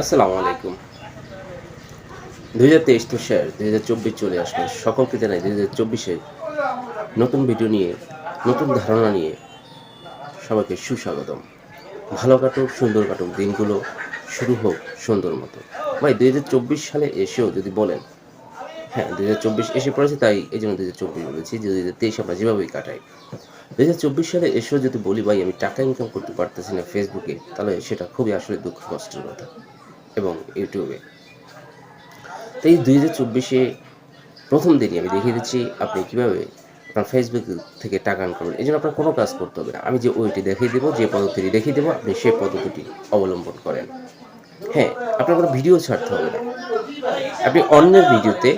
আসসালামু আলাইকুম। দুই হাজার তেইশ তো শেয়ার দুই হাজার চব্বিশ চলে আসবে। সকলকে জানাই দুই হাজার চব্বিশে নতুন ভিডিও নিয়ে, নতুন ধারণা নিয়ে সবাইকে সুস্বাগতম। ভালো কাটুক, সুন্দর কাটুক, দিনগুলো শুরু হোক সুন্দর মতো। ভাই, দুই হাজার চব্বিশ সালে এসেও যদি বলেন হ্যাঁ দুই হাজার চব্বিশ এসে পড়েছে, তাই এই জন্য দুই হাজার চব্বিশ বলেছি যে দুই হাজার তেইশ আমরা যেভাবেই কাটাই। দুই হাজার চব্বিশ সালে এসেও যদি বলি, ভাই, আমি টাকা ইনকাম করতে পারতেছি না ফেসবুকে তাহলে সেটা খুবই আসলে দুঃখ, কষ্টের কথা। এবং ইউটিউবে তো এই দুই হাজার চব্বিশে প্রথম দিনই আমি দেখিয়ে দিচ্ছি আপনি কীভাবে আপনার ফেসবুক থেকে টাকা আর্ন করবেন। এই জন্য আপনার কোনো কাজ করতে হবে না। আমি যে ওইটি দেখিয়ে দেবো, যে পদ্ধতিটি দেখিয়ে দেবো, আপনি সেই পদ্ধতিটি অবলম্বন করেন। হ্যাঁ আপনার কোনো ভিডিও ছাড়তে হবে না। আপনি অন্যের ভিডিওতে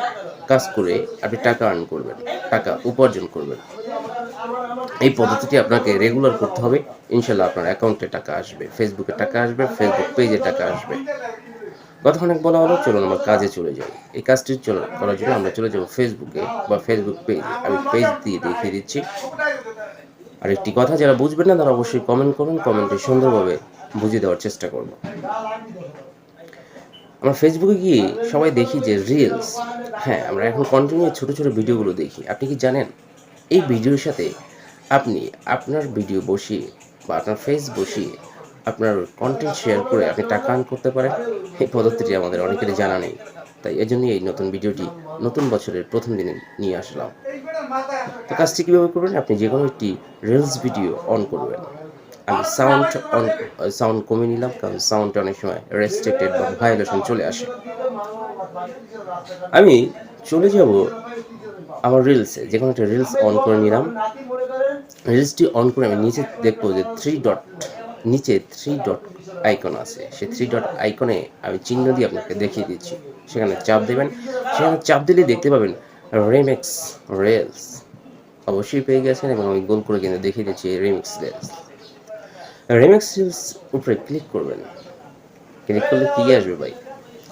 কাজ করে আপনি টাকা আর্ন করবেন, টাকা উপার্জন করবেন। এই পদ্ধতিটি আপনাকে রেগুলার করতে হবে। ইনশাল্লাহ আপনার অ্যাকাউন্টে টাকা আসবে ফেসবুকে টাকা আসবে ফেসবুক পেজে টাকা আসবে। কথা অনেক বলা হলো, চলুন আমার কাজে চলে যাই। এই কাজটি চলে, করার জন্য আমরা চলে যাব ফেসবুকে বা ফেসবুক পেজে আমি পেজ দিয়ে দেখিয়ে দিচ্ছি। আর একটি কথা, যারা বুঝবেন না, তারা অবশ্যই কমেন্ট করুন। কমেন্টে সুন্দরভাবে বুঝিয়ে দেওয়ার চেষ্টা করব। আমরা ফেসবুকে গিয়ে সবাই দেখি যে রিলস হ্যাঁ আমরা এখন কন্টিনিউ ছোটো ছোটো ভিডিওগুলো দেখি। আপনি কি জানেন? এই ভিডিওর সাথে আপনি আপনার ভিডিও বসিয়ে বা আপনার ফেস বসিয়ে আপনার কন্টেন্ট শেয়ার করে আপনি টাকা আর্ন করতে পারেন, এই পদ্ধতিটি আমাদের অনেকেরই জানা নেই। তাই এজন্যই এই নতুন ভিডিওটি নতুন বছরের প্রথম দিনে নিয়ে আসলাম। তো কাজটি কীভাবে করবেন? আপনি যে কোনো একটি রিলস ভিডিও অন করবেন। আমি সাউন্ড অন সাউন্ড কমিয়ে নিলাম, কারণ সাউন্ড অনেক সময় রেস্ট্রিক্টেড বা ভায়োলেশন চলে আসে। আমি চলে যাব আমার রিলসে যে কোনো একটা রিলস অন করে নিলাম। রিলসটি অন করে আমি নিচে দেখব যে থ্রি ডট নিচে থ্রি ডট আইকন আছে। সে থ্রি ডট আইকনে আমি চিহ্ন দিয়ে আপনাকে দেখিয়ে দিচ্ছি। সেখানে চাপ দেবেন। সেখানে চাপ দিলে দেখতে পাবেন রেমেক্স রেলস অবশ্যই পেয়ে গেছেন এবং আমি গোল করে কিন্তু দেখিয়ে দিচ্ছি রেমিক্স রেলস রেমিক্স রিলস উপরে ক্লিক করবেন। ক্লিক করলে কী আসবে ভাই?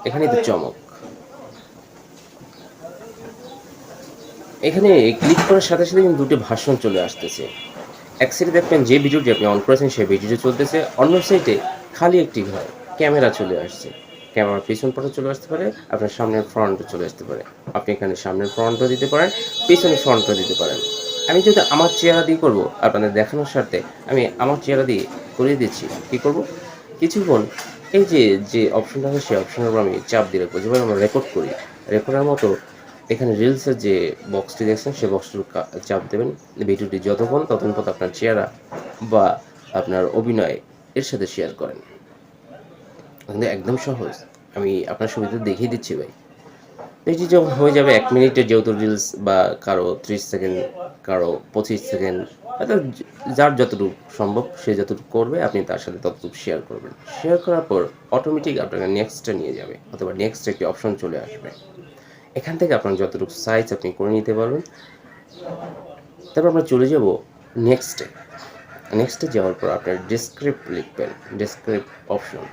এখানেই তো চমক। এখানে ক্লিক করার সাথে সাথে কিন্তু দুটো ভাষণ চলে আসতেছে। এক সাইডে দেখবেন যে ভিডিওটি আপনি অন করেছেন, সেই ভিডিওটি চলতেছে। অন্য সাইডে খালি একটি ঘর, ক্যামেরা চলে আসছে। ক্যামেরার পিছন পটে চলে আসতে পারে, আপনার সামনের ফ্রন্টে চলে আসতে পারে। আপনি এখানে সামনের ফ্রন্টও দিতে পারেন পিছনে ফ্রন্টও দিতে পারেন। আমি যদি আমার চেহারা দিয়ে করব, আপনাদের দেখানোর স্বার্থে আমি আমার চেহারা দিয়ে করিয়ে দিচ্ছি। কী করব? কিছুক্ষণ এই যে যে অপশনটা আছে, সেই অপশনের উপর আমি চাপ দিয়ে রাখব। যেভাবে আমরা রেকর্ড করি রেকর্ডের মতো এখানে রিলসের যে বক্সটি দেখছেন, সে বক্সটির চাপ দেবেন। ভিডিওটি যতক্ষণ, ততক্ষণ পর্যন্ত আপনার চেহারা বা আপনার অভিনয় এর সাথে শেয়ার করেন। কিন্তু একদম সহজ। আমি আপনার সুবিধা দেখিয়ে দিচ্ছি ভাই। এটি যখন হয়ে যাবে এক মিনিটের যেহেতু রিলস বা কারও ত্রিশ সেকেন্ড কারও পঁচিশ সেকেন্ড অর্থাৎ যার যতটুকু সম্ভব, সে যতটুকু করবে, আপনি তার সাথে ততটুকু শেয়ার করবেন। শেয়ার করার পর অটোমেটিক আপনাকে নেক্সটে নিয়ে যাবে, অথবা নেক্সট একটি অপশন চলে আসবে। এখান থেকে আপনার যতটুকু সাইজ আপনি করে নিতে পারবেন। তারপর আমরা চলে যাব নেক্সটে নেক্সটে যাওয়ার পর আপনার ডেসক্রিপ্ট লিখবেন। ডেসক্রিপ্ট অপশন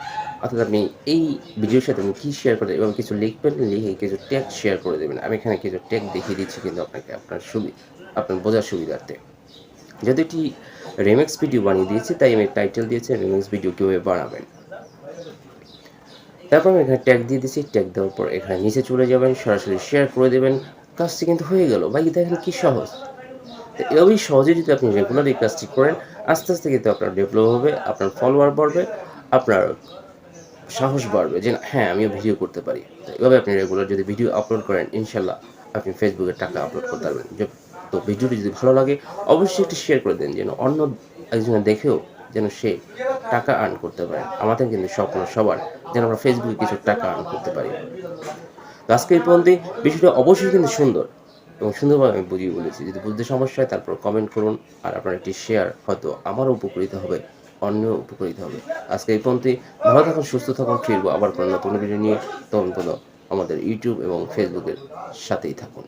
অর্থাৎ আপনি এই ভিডিওর সাথে আপনি কী শেয়ার করবেন এবং কিছু লিখবেন, লিখে কিছু ট্যাগ শেয়ার করে দেবেন। আমি এখানে কিছু ট্যাগ দেখিয়ে দিচ্ছি কিন্তু আপনাকে আপনার সুবিধা আপনার বোঝার সুবিধার্থে। যেহেতু এটি রেমেক্স ভিডিও বানিয়ে দিয়েছি, তাই আমি টাইটেল দিয়েছি রেমেক্স ভিডিও কীভাবে বানাবেন। তারপর আমি এখানে ট্যাগ দিয়ে দিচ্ছি ট্যাগ দেওয়ার পর এখানে নিচে চলে যাবেন, সরাসরি শেয়ার করে দেবেন। কাজটি কিন্তু হয়ে গেল। ভাই দেখেন কি সহজ? এভাবেই সহজে যদি আপনি রেগুলার এই কাজটি করেন, আস্তে আস্তে কিন্তু আপনার ডেভেলপ হবে, আপনার ফলোয়ার বাড়বে, আপনার সাহস বাড়বে যে হ্যাঁ আমিও ভিডিও করতে পারি। তো এভাবে আপনি রেগুলার যদি ভিডিও আপলোড করেন, ইনশাল্লাহ আপনি ফেসবুকে টাকা আপলোড করতে পারবেন। তো ভিডিওটি যদি ভালো লাগে, অবশ্যই একটি শেয়ার করে দেন, যেন অন্য একজনে দেখেও যেন সে টাকা আর্ন করতে পারে। আমাদের কিন্তু স্বপ্ন সবার যেন আমরা ফেসবুকে কিছু টাকা আর্ন করতে পারি। আজকে এই পর্যন্ত বিষয়টা অবশ্যই কিন্তু সুন্দর এবং সুন্দরভাবে আমি বুঝিয়ে বলেছি। যদি বুঝতে সমস্যা হয়, তারপর কমেন্ট করুন আর আপনার একটি শেয়ার হয়তো আমারও উপকৃত হবে অন্য উপকৃত হবে। আজকে এই পর্যন্ত ভালো থাকুন, সুস্থ থাকুন, ফিরবো আবার কোনো নতুন ভিডিও নিয়ে। তখন কোনো আমাদের ইউটিউব এবং ফেসবুকের সাথেই থাকুন।